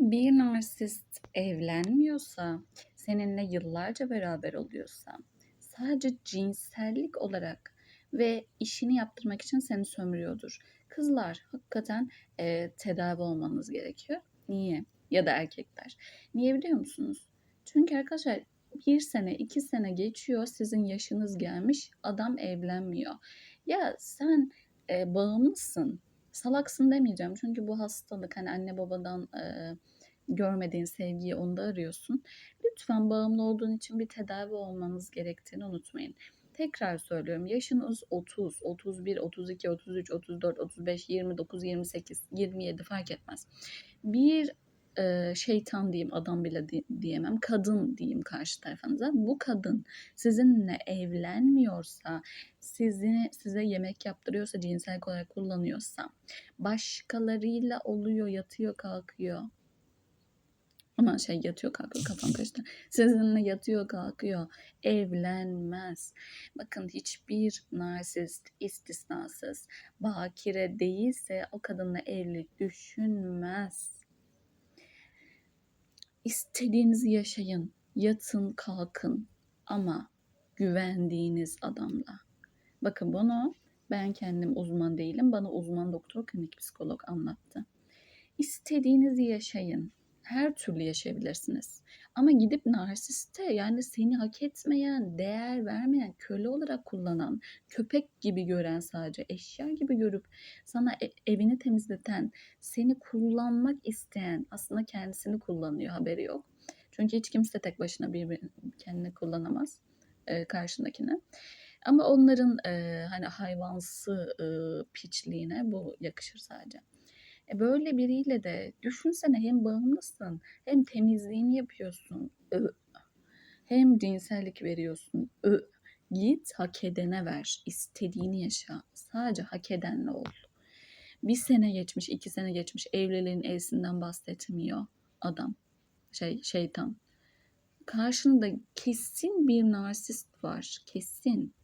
Bir narsist evlenmiyorsa, seninle yıllarca beraber oluyorsa, sadece cinsellik olarak ve işini yaptırmak için seni sömürüyordur. Kızlar hakikaten e, tedavi olmanız gerekiyor. Niye? Ya da erkekler. Niye biliyor musunuz? Çünkü arkadaşlar bir sene, iki sene geçiyor, sizin yaşınız gelmiş, adam evlenmiyor. Ya sen e, bağımlısın, salaksın demeyeceğim. Çünkü bu hastalık hani anne babadan e, görmediğin sevgiyi onda arıyorsun. Lütfen bağımlı olduğun için bir tedavi olmanız gerektiğini unutmayın. Tekrar söylüyorum yaşınız 30, 31, 32, 33, 34, 35, 29, 28, 27 fark etmez. Bir e, şeytan diyeyim adam bile di- diyemem kadın diyeyim karşı tarafınıza. Bu kadın sizinle evlenmiyorsa, sizi, size yemek yaptırıyorsa, cinsel olarak kullanıyorsa, başkalarıyla oluyor, yatıyor, kalkıyor. Aman şey yatıyor kalkıyor kafam karıştı. Sizinle yatıyor kalkıyor. Evlenmez. Bakın hiçbir narsist istisnasız bakire değilse o kadınla evlilik düşünmez. İstediğinizi yaşayın. Yatın kalkın ama güvendiğiniz adamla. Bakın bunu ben kendim uzman değilim. Bana uzman doktor klinik psikolog anlattı. İstediğinizi yaşayın her türlü yaşayabilirsiniz. Ama gidip narsiste yani seni hak etmeyen, değer vermeyen, köle olarak kullanan, köpek gibi gören sadece, eşya gibi görüp sana e- evini temizleten, seni kullanmak isteyen aslında kendisini kullanıyor haberi yok. Çünkü hiç kimse tek başına bir kendini kullanamaz e, karşındakine. Ama onların e, hani hayvansı e, piçliğine bu yakışır sadece. E böyle biriyle de düşünsene hem bağımlısın hem temizliğini yapıyorsun. Ö. Hem cinsellik veriyorsun. Ö. Git hak edene ver. istediğini yaşa. Sadece hak edenle ol. Bir sene geçmiş, iki sene geçmiş. Evliliğin evsinden bahsetmiyor adam. Şey, şeytan. Karşında kesin bir narsist var. Kesin.